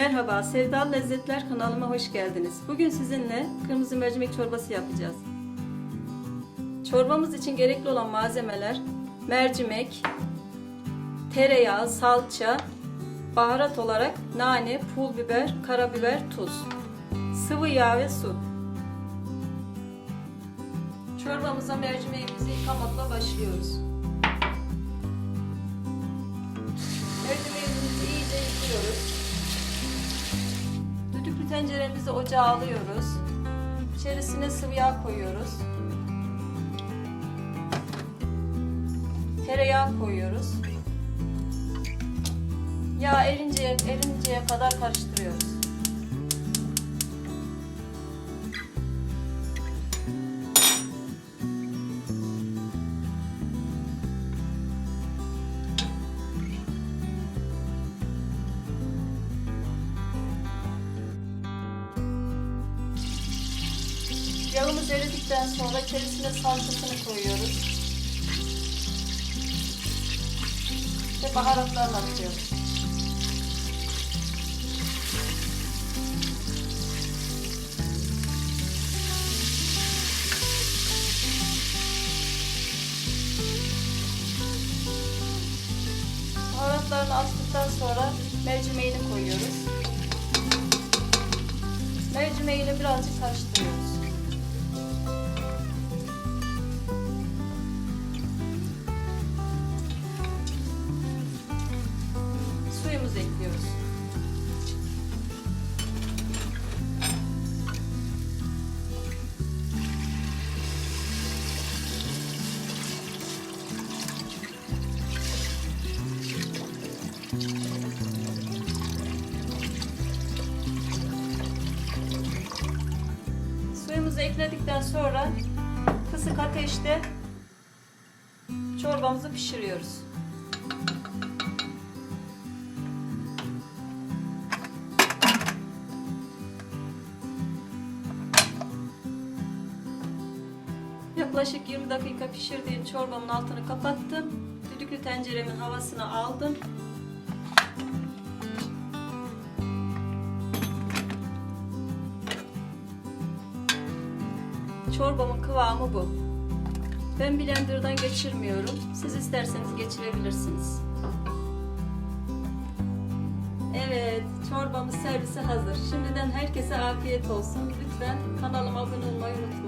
Merhaba, Sevdal Lezzetler kanalıma hoş geldiniz. Bugün sizinle kırmızı mercimek çorbası yapacağız. Çorbamız için gerekli olan malzemeler mercimek, tereyağı, salça, baharat olarak nane, pul biber, karabiber, tuz, sıvı yağ ve su. Çorbamıza mercimeğimizi yıkamakla başlıyoruz. Mercimeğimizi iyice yıkıyoruz. Tenceremizi ocağa alıyoruz. İçerisine sıvı yağ koyuyoruz. Tereyağı koyuyoruz. Yağ erinceye, erinceye kadar karıştırıyoruz. Yağımız eridikten sonra içerisine salçasını koyuyoruz. Ve baharatlarını atıyoruz. Baharatlarını attıktan sonra mercimeğini koyuyoruz. Mercimeğiyle birazcık karıştırıyoruz. Suyumuzu ekledikten sonra kısık ateşte çorbamızı pişiriyoruz. Yaklaşık 20 dakika pişirdiğim çorbamın altını kapattım. Düdüklü tenceremin havasını aldım. Çorbamın kıvamı bu. Ben blenderdan geçirmiyorum. Siz isterseniz geçirebilirsiniz. Evet, çorbamız servise hazır. Şimdiden herkese afiyet olsun. Lütfen kanalıma abone olmayı unutmayın.